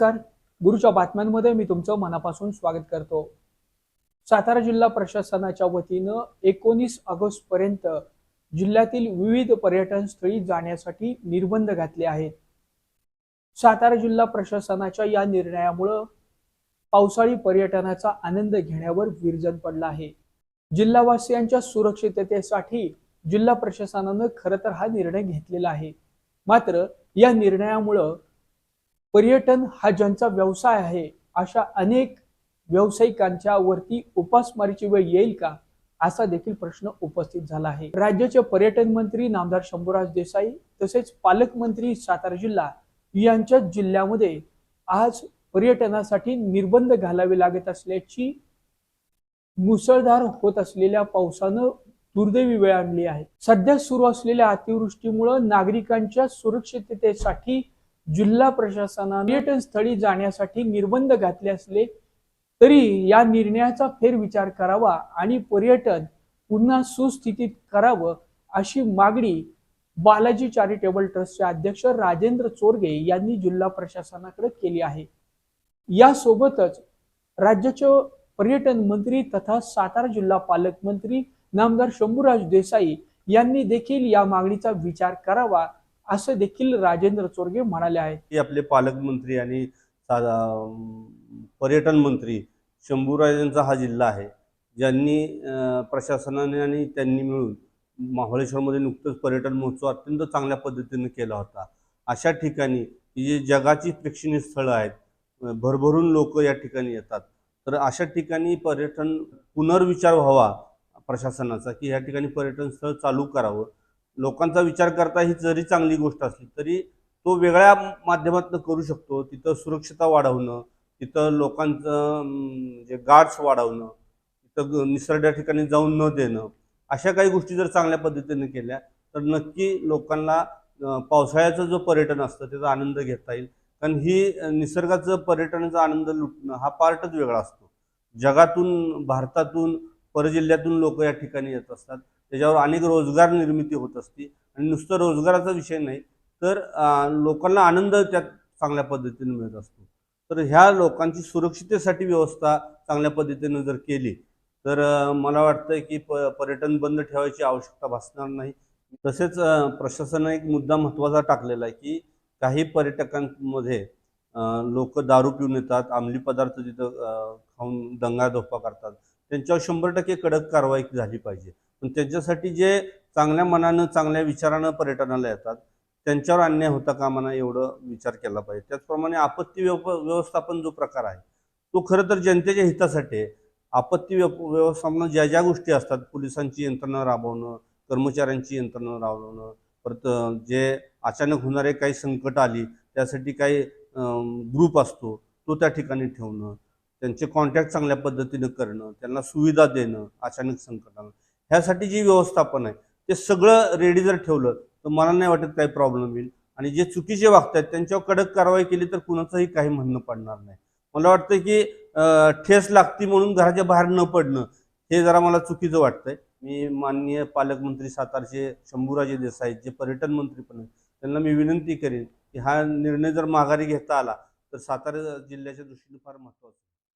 नमस्कार. गुरुच्या बातम्यांमध्ये मी तुमचं मनापासून स्वागत करतो. सातारा जिल्हा प्रशासनाच्या वतीनं एकोणीस ऑगस्ट पर्यंत जिल्ह्यातील विविध पर्यटन स्थळी जाण्यासाठी निर्बंध घातले आहेत. सातारा जिल्हा प्रशासनाच्या या निर्णयामुळं पावसाळी पर्यटनाचा आनंद घेण्यावर विरजन पडला आहे. जिल्हावासियांच्या सुरक्षिततेसाठी जिल्हा प्रशासनानं खरं तर हा निर्णय घेतलेला आहे. मात्र या निर्णयामुळं पर्यटन हा ज्यांचा व्यवसाय आहे अशा अनेक व्यावसायिकांच्या वरती उपासमारीची वेळ येईल का? असा देखील प्रश्न उपस्थित झाला आहे. राज्याचे पर्यटन मंत्री नामदार शंभूराज देसाई तसेच पालकमंत्री सातारा जिल्हा यांच्या जिल्ह्यामध्ये आज पर्यटनासाठी निर्बंध घालावे लागत असल्याची मुसळधार होत असलेल्या पावसानं दुर्दैवी वेळ आणली आहे. सध्या सुरू असलेल्या अतिवृष्टीमुळं नागरिकांच्या सुरक्षिततेसाठी जिल्हा प्रशासनाने पर्यटन स्थळी जाण्यासाठी निर्बंध घातले असले तरी या निर्णयाचा फेरविचार करावा आणि पर्यटन पुन्हा सुस्थितीत करावं अशी मागणी बालाजी चॅरिटेबल ट्रस्टचे अध्यक्ष राजेंद्र चोरगे यांनी जिल्हा प्रशासनाकडे केली आहे. यासोबतच राज्याचे पर्यटन मंत्री तथा सातारा जिल्हा पालकमंत्री नामदार शंभूराज देसाई यांनी देखील या मागणीचा विचार करावा असं देखील राजेंद्र चोरगे म्हणाले आहेत. की आपले पालकमंत्री आणि पर्यटन मंत्री शंभूराजांचा हा जिल्हा आहे. ज्यांनी प्रशासनाने आणि त्यांनी मिळून महाबळेश्वरमध्ये नुकतंच पर्यटन महोत्सव अत्यंत चांगल्या पद्धतीने केला होता. अशा ठिकाणी की जी जगाची प्रेक्षणीय स्थळं आहेत भरभरून लोक या ठिकाणी येतात. तर अशा ठिकाणी पर्यटन पुनर्विचार व्हावा प्रशासनाचा की या ठिकाणी पर्यटन स्थळ चालू करावं लोकांचा विचार करता ही जरी चांगली गोष्ट असली तरी तो वेगळ्या माध्यमातून करू शकतो. तिथं सुरक्षता वाढवणं तिथं लोकांचं जे गार्ड्स वाढवणं तिथं ग- निसर्ग ठिकाणी जाऊन न देणं अशा काही गोष्टी जर चांगल्या पद्धतीने केल्या तर नक्की लोकांना पावसाळ्याचं जो पर्यटन असतं त्याचा आनंद घेता येईल. कारण ही निसर्गाचं पर्यटनाचा आनंद लुटणं हा पार्टच वेगळा असतो. जगातून भारतातून परजिल्ह्यातून लोक या ठिकाणी येत असतात. त्याच्यावर अनेक रोजगार निर्मिती होत असते. आणि नुसतं रोजगाराचा विषय नाही तर लोकांना आनंद त्यात चांगल्या पद्धतीने मिळत असतो. तर ह्या लोकांची सुरक्षितेसाठी व्यवस्था चांगल्या पद्धतीने जर केली तर मला वाटतं की प पर्यटन बंद ठेवायची आवश्यकता भासणार नाही. तसेच प्रशासनानं एक मुद्दा महत्त्वाचा टाकलेला आहे की काही पर्यटकांमध्ये लोक दारू पिऊन येतात अंमली पदार्थ तिथं खाऊन दंगा धोपा करतात. त्यांच्यावर शंभर टक्के कडक कारवाई झाली पाहिजे. पण त्यांच्यासाठी जे चांगल्या मनानं चांगल्या विचारानं पर्यटनाला येतात त्यांच्यावर अन्याय होता कामा नये एवढं विचार केला पाहिजे. त्याचप्रमाणे आपत्ती व्यव व्यवस्थापन जो प्रकार आहे तो खरं तर जनतेच्या हितासाठी आहे. आपत्ती व्यवस्थापन ज्या ज्या गोष्टी असतात पोलिसांची यंत्रणा राबवणं कर्मचाऱ्यांची यंत्रणा राबवणं परत जे अचानक होणारे काही संकट आली त्यासाठी काही ग्रुप असतो तो त्या ठिकाणी ठेवणं त्यांचे कॉन्टॅक्ट चांगल्या पद्धतीनं करणं त्यांना सुविधा देणं अचानक संकटाला ह्यासाठी जी व्यवस्थापन आहे ते सगळं रेडी जर ठेवलं तर मला नाही वाटत काही प्रॉब्लेम येईल. आणि जे चुकीचे वागत आहेत त्यांच्यावर कडक कारवाई केली तर कुणाचंही काही म्हणणं पडणार नाही. मला वाटतं की ठेस लागती म्हणून घराच्या बाहेर न पडणं हे जरा मला चुकीचं वाटतंय. मी माननीय पालकमंत्री सातारचे शंभूराजे देसाई जे पर्यटन मंत्री पण आहेत त्यांना मी विनंती करेन की हा निर्णय जर माघारी घेता आला तर सातारा जिल्ह्याच्या दृष्टीने फार महत्त्वाचा आहे.